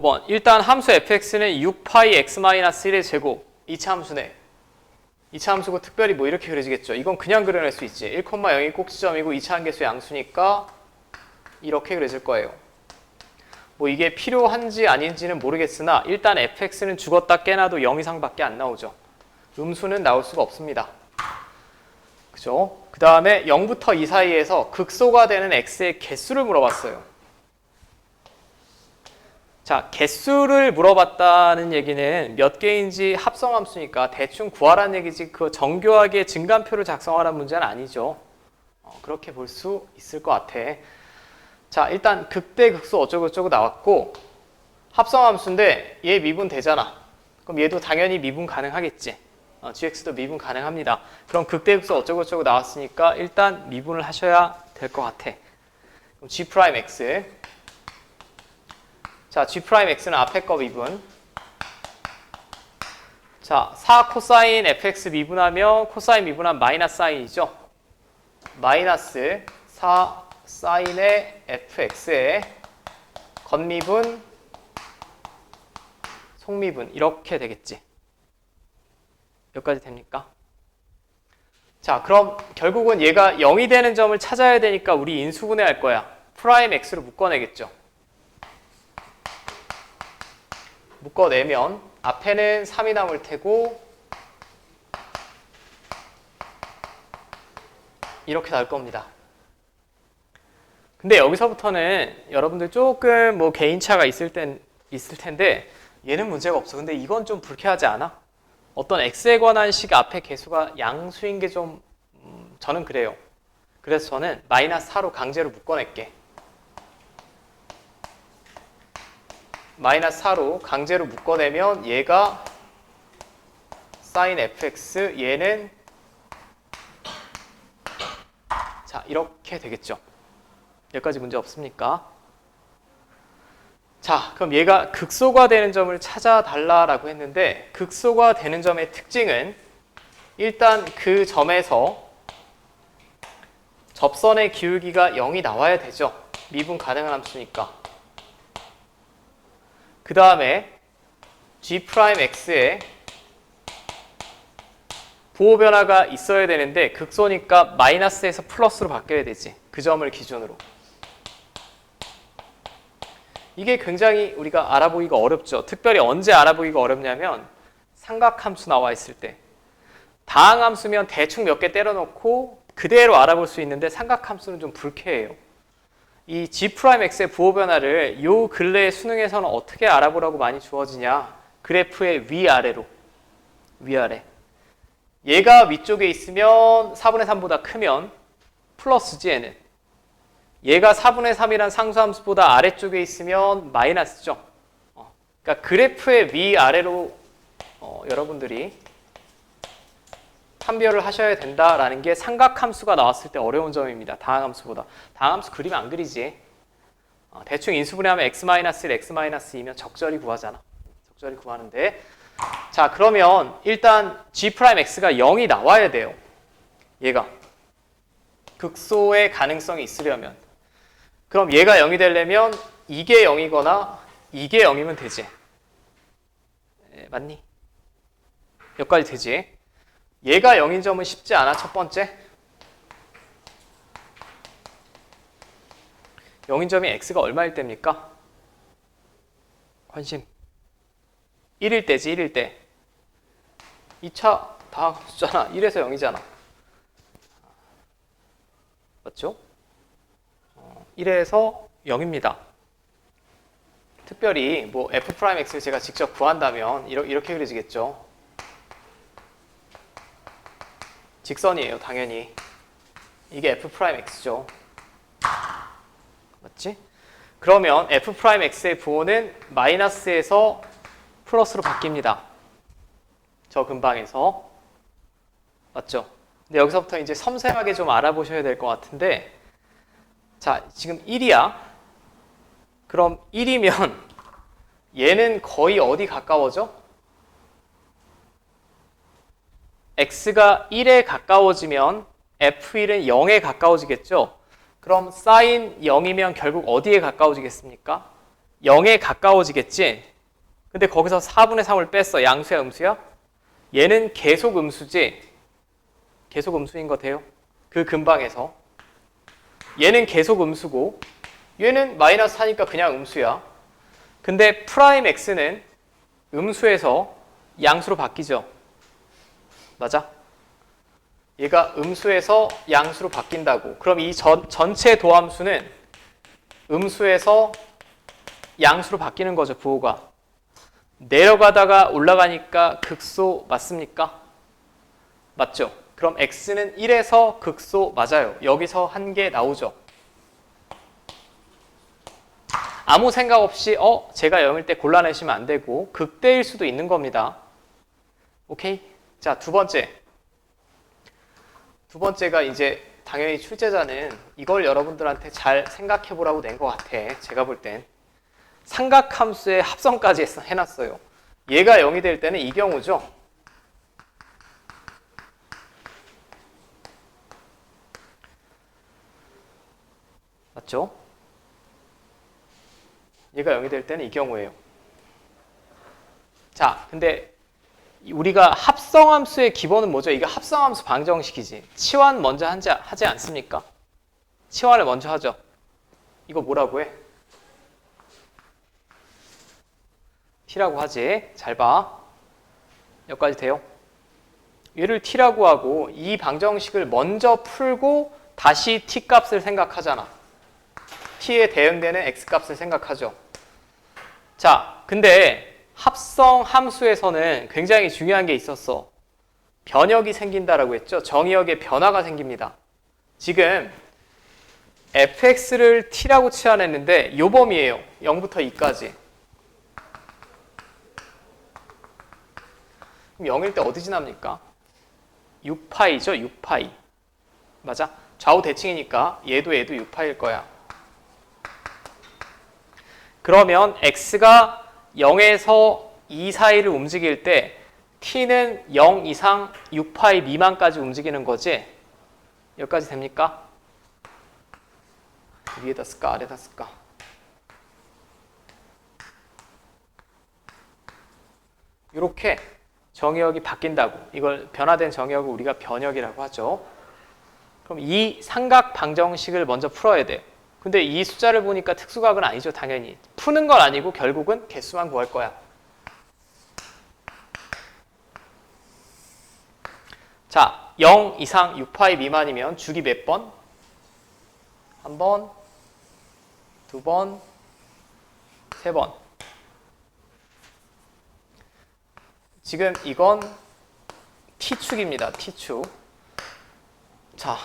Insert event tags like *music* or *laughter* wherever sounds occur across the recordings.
번. 일단 함수 fx는 6파이 x-1의 제곱. 2차 함수네. 2차 함수고 특별히 뭐 이렇게 그려지겠죠. 이건 그냥 그려낼 수 있지. 1,0이 꼭지점이고 2차 한계수 양수니까 이렇게 그려질 거예요. 뭐 이게 필요한지 아닌지는 모르겠으나 일단 fx는 죽었다 깨나도 0 이상밖에 안 나오죠. 음수는 나올 수가 없습니다. 그죠? 그 다음에 0부터 2 사이에서 극소가 되는 x의 개수를 물어봤어요 자, 개수를 물어봤다는 얘기는 몇 개인지 합성함수니까 대충 구하라는 얘기지 그 정교하게 증간표를 작성하라는 문제는 아니죠. 어, 그렇게 볼 수 있을 것 같아. 자, 일단 극대 극소 어쩌고저쩌고 나왔고 합성함수인데 얘 미분 되잖아. 그럼 얘도 당연히 미분 가능하겠지. 어, gx도 미분 가능합니다. 그럼 극대 극소 어쩌고저쩌고 나왔으니까 일단 미분을 하셔야 될 것 같아. 그럼 g 프라임 x 자, g'x는 앞에 거 미분. 자, 4 코사인 fx 미분하면 코사인 미분한 마이너스 사인이죠. 마이너스 4 사인의 fx의 겉미분, 속미분 이렇게 되겠지. 여기까지 됩니까? 자, 그럼 결국은 얘가 0이 되는 점을 찾아야 되니까 우리 인수분해할 거야. 프라임 x로 묶어내겠죠. 묶어내면 앞에는 3이 남을 테고 이렇게 나올 겁니다. 근데 여기서부터는 여러분들 조금 뭐 개인차가 있을 땐 있을 텐데 얘는 문제가 없어. 근데 이건 좀 불쾌하지 않아? 어떤 x에 관한 식 앞에 개수가 양수인 게좀 음, 저는 그래요. 그래서 저는 마이너스 4로 강제로 묶어낼게. 마이너스 4로 강제로 묶어내면 얘가 sin fx 얘는 자 이렇게 되겠죠. 여기까지 문제 없습니까? 자 그럼 얘가 극소가 되는 점을 찾아달라라고 했는데 극소가 되는 점의 특징은 일단 그 점에서 접선의 기울기가 0이 나와야 되죠. 미분 가능한 함수니까. 그 다음에 g'x에 보호 변화가 있어야 되는데 극소니까 마이너스에서 플러스로 바뀌어야 되지. 그 점을 기준으로. 이게 굉장히 우리가 알아보기가 어렵죠. 특별히 언제 알아보기가 어렵냐면 삼각함수 나와 있을 때. 다항함수면 대충 몇 개 때려놓고 그대로 알아볼 수 있는데 삼각함수는 좀 불쾌해요. 이 G'X의 부호 변화를 요 근래의 수능에서는 어떻게 알아보라고 많이 주어지냐? 그래프의 위아래로. 위아래. 얘가 위쪽에 있으면 4분의 3보다 크면 플러스지 얘는. 얘가 4분의 3이란 상수함수보다 아래쪽에 있으면 마이너스죠. 어, 그러니까 그래프의 위아래로 어, 여러분들이 판별을 하셔야 된다라는 게 삼각함수가 나왔을 때 어려운 점입니다. 다항함수보다. 다항함수 그리면 안 그리지. 어, 대충 인수분해하면 x-1, x-2면 적절히 구하잖아. 적절히 구하는데 자 그러면 일단 g'x가 0이 나와야 돼요. 얘가 극소의 가능성이 있으려면 그럼 얘가 0이 되려면 이게 0이거나 이게 0이면 되지. 에, 맞니? 여기까지 되지. 얘가 0인 점은 쉽지 않아 첫 번째. 0인 점이 x가 얼마일 때입니까? 관심 1일 때지 1일 때. 2차 다 숫자나 1에서 0이잖아. 맞죠? 1에서 어, 0입니다. 특별히 뭐 f'x를 제가 직접 구한다면 이렇게 그려지겠죠 직선이에요, 당연히. 이게 f'x죠. 맞지? 그러면 f'x의 부호는 마이너스에서 플러스로 바뀝니다. 저 근방에서. 맞죠? 근데 여기서부터 이제 섬세하게 좀 알아보셔야 될 것 같은데 자, 지금 1이야. 그럼 1이면 얘는 거의 어디 가까워져? X가 1에 가까워지면 f1은 0에 가까워지겠죠. 그럼 sin 0이면 결국 어디에 가까워지겠습니까? 0에 가까워지겠지? 근데 거기서 4분의 3을 뺐어. 양수야, 음수야? 얘는 계속 음수지? 계속 음수인 거 돼요? 그 근방에서. 얘는 계속 음수고, 얘는 마이너스 4니까 그냥 음수야. 근데 프라임 x는 음수에서 양수로 바뀌죠. 맞아? 얘가 음수에서 양수로 바뀐다고. 그럼 이 전, 전체 도함수는 음수에서 양수로 바뀌는 거죠, 부호가. 내려가다가 올라가니까 극소 맞습니까? 맞죠? 그럼 x는 1에서 극소 맞아요. 여기서 한 개 나오죠. 아무 생각 없이 어 제가 0일 때 골라내시면 안 되고 극대일 수도 있는 겁니다. 오케이? 자, 두 번째. 두 번째가 이제 당연히 출제자는 이걸 여러분들한테 잘 생각해 보라고 낸 것 같아. 제가 볼 땐. 삼각함수의 합성까지 했- 해놨어요. 얘가 0이 될 때는 이 경우죠. 맞죠? 얘가 0이 될 때는 이 경우예요. 자, 근데 우리가 합성함수의 기본은 뭐죠? 이게 합성함수 방정식이지. 치환 먼저 하지, 하지 않습니까? 치환을 먼저 하죠. 이거 뭐라고 해? t라고 하지. 잘 봐. 여기까지 돼요? 얘를 t라고 하고 이 방정식을 먼저 풀고 다시 t 값을 생각하잖아. t에 대응되는 x 값을 생각하죠. 자, 근데 합성 함수에서는 굉장히 중요한 게 있었어. 변역이 생긴다라고 했죠. 정의역에 변화가 생깁니다. 지금 fx를 t라고 치환했는데 요 범위예요. 0부터 2까지. 그럼 0일 때 어디 지납니까? 6파이죠, 6파이. 맞아? 좌우 대칭이니까 얘도 얘도 6파일 거야. 그러면 x가 0에서 2 사이를 움직일 때 t는 0 이상 6파이 미만까지 움직이는 거지? 여기까지 됩니까? 위에다 쓸까 아래다 쓸까? 이렇게 정의역이 바뀐다고 이걸 변화된 정의역을 우리가 변역이라고 하죠. 그럼 이 삼각 방정식을 먼저 풀어야 돼. 근데 이 숫자를 보니까 특수각은 아니죠, 당연히. 푸는 건 아니고 결국은 개수만 구할 거야. 자, 0 이상 6파이 미만이면 주기 몇 번? 한 번, 두 번, 세 번. 지금 이건 t축입니다. t축. 자,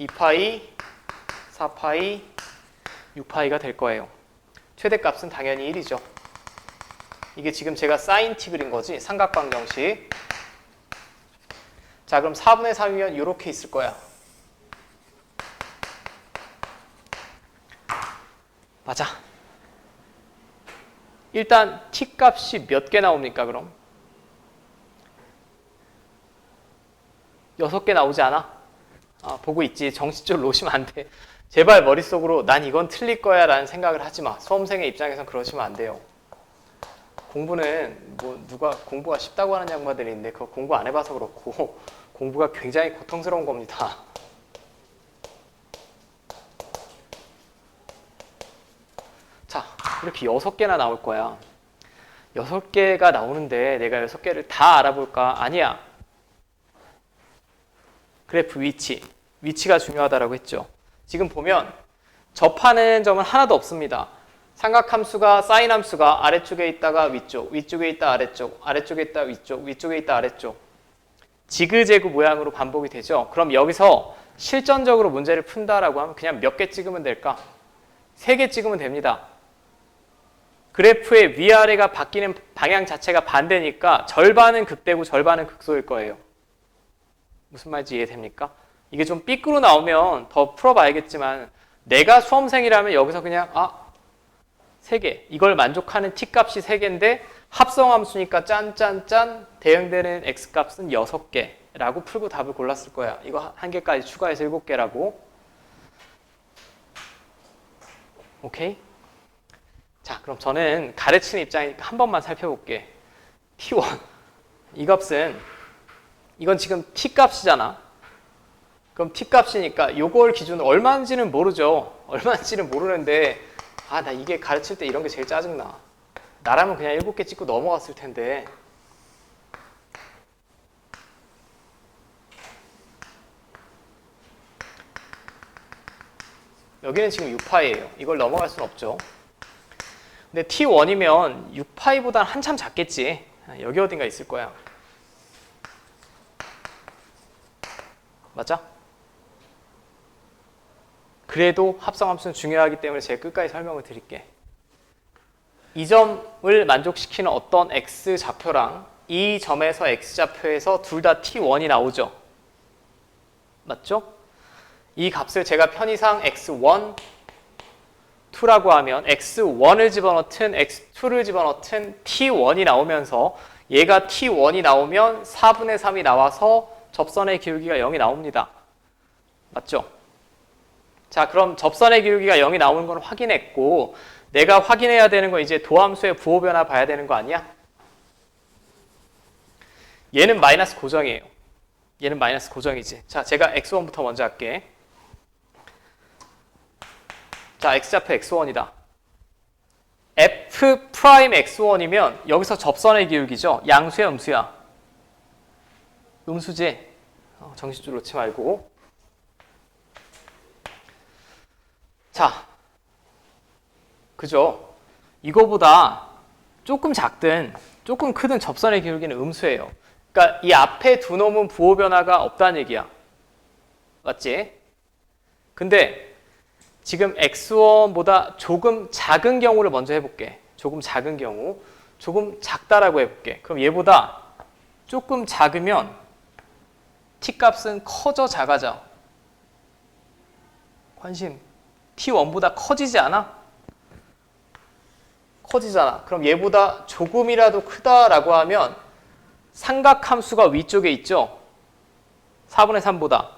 2파이, 4파이, 6파이가 될 거예요. 최대값은 당연히 1이죠. 이게 지금 제가 사인 t 그린 거지. 삼각방 정식. 자, 그럼 4분의 3이면 이렇게 있을 거야. 맞아. 일단 t 값이 몇 개 나옵니까, 그럼? 여섯 개 나오지 않아? 아, 보고 있지. 정신적으로 놓으시면 안 돼. 제발 머릿속으로 난 이건 틀릴 거야 라는 생각을 하지 마. 수험생의 입장에선 그러시면 안 돼요. 공부는 뭐 누가 공부가 쉽다고 하는 양반들이 있는데 그거 공부 안 해봐서 그렇고 *laughs* 공부가 굉장히 고통스러운 겁니다. 자, 이렇게 여섯 개나 나올 거야. 여섯 개가 나오는데 내가 여섯 개를 다 알아볼까? 아니야. 그래프 위치. 위치가 중요하다라고 했죠. 지금 보면 접하는 점은 하나도 없습니다. 삼각함수가 사인 함수가 아래쪽에 있다가 위쪽, 위쪽에 있다 아래쪽, 아래쪽에 있다 위쪽, 위쪽에 있다 아래쪽. 지그재그 모양으로 반복이 되죠. 그럼 여기서 실전적으로 문제를 푼다라고 하면 그냥 몇 개 찍으면 될까? 세 개 찍으면 됩니다. 그래프의 위아래가 바뀌는 방향 자체가 반대니까 절반은 극대고 절반은 극소일 거예요. 무슨 말인지 이해됩니까? 이게 좀 삐꾸로 나오면 더 풀어봐야겠지만 내가 수험생이라면 여기서 그냥 아, 세 개. 이걸 만족하는 t값이 세 개인데 합성함수니까 짠짠짠 대응되는 x값은 여섯 개라고 풀고 답을 골랐을 거야. 이거 한 개까지 추가해서 일곱 개라고. 오케이? 자, 그럼 저는 가르치는 입장이니까 한 번만 살펴볼게. t1. 이 값은 이건 지금 t 값이잖아. 그럼 t 값이니까 요걸 기준으로 얼마인지는 모르죠. *laughs* 얼마인지는 모르는데 아, 나 이게 가르칠 때 이런 게 제일 짜증나. 나라면 그냥 일곱 개 찍고 넘어갔을 텐데. 여기는 지금 6파이예요. 이걸 넘어갈 수는 없죠. 근데 T1이면 6파이보다 한참 작겠지. 여기 어딘가 있을 거야. 맞아? 그래도 합성함수는 중요하기 때문에 제가 끝까지 설명을 드릴게. 이 점을 만족시키는 어떤 x 좌표랑 이 점에서 x 좌표에서 둘 다 t1이 나오죠. 맞죠? 이 값을 제가 편의상 x1, 2라고 하면 x1을 집어넣든 x2를 집어넣든 t1이 나오면서 얘가 t1이 나오면 4분의 3이 나와서 접선의 기울기가 0이 나옵니다. 맞죠? 자, 그럼 접선의 기울기가 0이 나오는 건 확인했고 내가 확인해야 되는 건 이제 도함수의 부호 변화 봐야 되는 거 아니야? 얘는 마이너스 고정이에요. 얘는 마이너스 고정이지. 자, 제가 x1부터 먼저 할게. 자, x좌표 x1이다. f 프라임 x1이면 여기서 접선의 기울기죠. 양수야, 음수야? 음수지. 어, 정신줄 놓지 말고. 자, 그죠? 이거보다 조금 작든 조금 크든 접선의 기울기는 음수예요. 그러니까 이 앞에 두 놈은 부호 변화가 없다는 얘기야. 맞지? 근데 지금 x1보다 조금 작은 경우를 먼저 해볼게. 조금 작은 경우. 조금 작다라고 해볼게. 그럼 얘보다 조금 작으면 t 값은 커져 작아져? 관심. T1보다 커지지 않아? 커지잖아. 그럼 얘보다 조금이라도 크다라고 하면 삼각함수가 위쪽에 있죠? 4분의 3보다.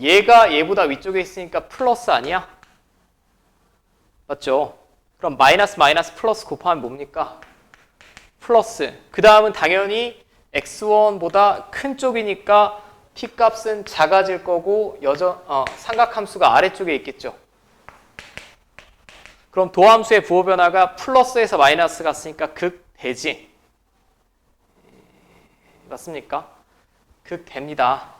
얘가 얘보다 위쪽에 있으니까 플러스 아니야? 맞죠? 그럼 마이너스 마이너스 플러스 곱하면 뭡니까? 플러스. 그 다음은 당연히 x1보다 큰 쪽이니까 t 값은 작아질 거고 여전 어, 삼각함수가 아래쪽에 있겠죠. 그럼 도함수의 부호 변화가 플러스에서 마이너스 갔으니까 극되지. 맞습니까? 극됩니다.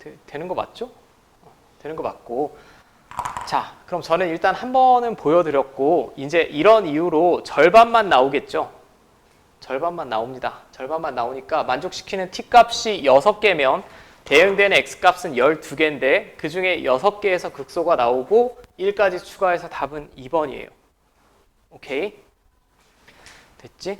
되, 되는 거 맞죠? 어, 되는 거 맞고. 자, 그럼 저는 일단 한 번은 보여드렸고, 이제 이런 이유로 절반만 나오겠죠? 절반만 나옵니다. 절반만 나오니까 만족시키는 t 값이 6개면 대응되는 x 값은 12개인데 그 중에 6개에서 극소가 나오고 1까지 추가해서 답은 2번이에요. 오케이? 됐지?